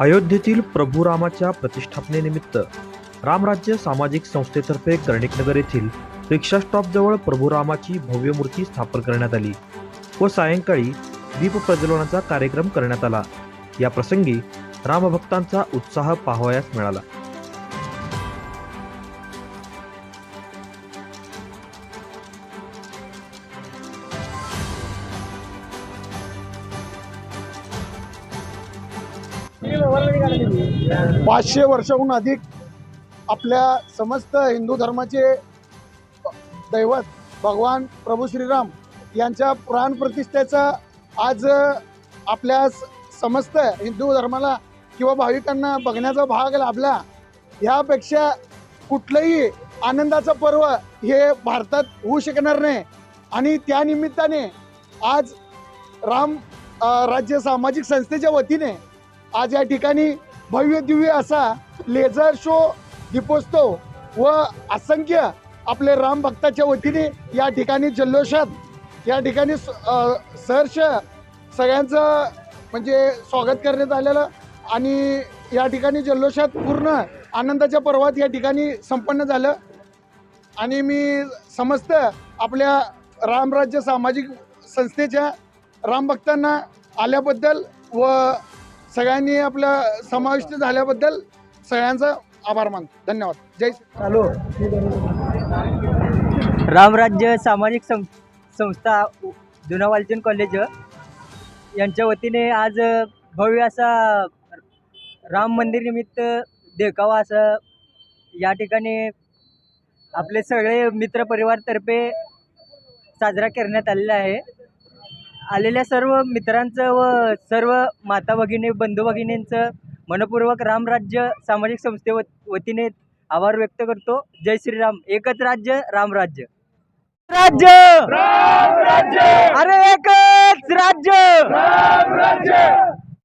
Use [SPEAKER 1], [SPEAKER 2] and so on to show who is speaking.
[SPEAKER 1] अयोध्येतील प्रभू रामाच्या प्रतिष्ठापनेनिमित्त रामराज्य सामाजिक संस्थेतर्फे कर्णिकनगर येथील रिक्षा स्टॉपजवळ प्रभू रामाची भव्य मूर्ती स्थापन करण्यात आली व सायंकाळी दीप प्रज्वलनाचा कार्यक्रम करण्यात आला. या प्रसंगी रामभक्तांचा उत्साह पाहावयास मिळाला.
[SPEAKER 2] पाचशे वर्षाहून अधिक आपल्या समस्त हिंदू धर्माचे दैवत भगवान प्रभू श्रीराम यांच्या प्राणप्रतिष्ठेचा आज आपल्या स- समस्त हिंदू धर्माला किंवा भाविकांना बघण्याचा भाग लाभला ह्यापेक्षा कुठलंही आनंदाचं पर्व हे भारतात होऊ शकणार नाही. आणि त्या निमित्ताने आज राम राज्य सामाजिक संस्थेच्या वतीने आज या ठिकाणी भव्य दिव्य असा लेझर शो दीपोत्सव व असंख्य आपले राम भक्ताच्या वतीने या ठिकाणी जल्लोषात या ठिकाणी स- सहर्ष सगळ्यांचं म्हणजे स्वागत करण्यात आलेलं आणि या ठिकाणी जल्लोषात पूर्ण आनंदाच्या पर्वात या ठिकाणी संपन्न झालं. आणि मी समस्त आपल्या रामराज्य सामाजिक संस्थेच्या रामभक्तांना आल्याबद्दल व सगळ्यांनी आपलं समाविष्ट झाल्याबद्दल सगळ्यांचा आभार मानतो. धन्यवाद. जय
[SPEAKER 3] हॅलो. रामराज्य सामाजिक सं संस्था जुना वालचंद कॉलेज यांच्या वतीने आज भव्य असा राम मंदिर निमित्त देखावा असं या ठिकाणी आपले सगळे मित्रपरिवारतर्फे साजरा करण्यात आलेला आहे. आलेल्या सर्व मित्रांचं व सर्व माता भगिनी बंधू भगिनींचं मनपूर्वक रामराज्य सामाजिक संस्थे वतीने आभार व्यक्त करतो. जय श्रीराम. एकच राज्य राम राज्य. राज्य! अरे एकच राज्य!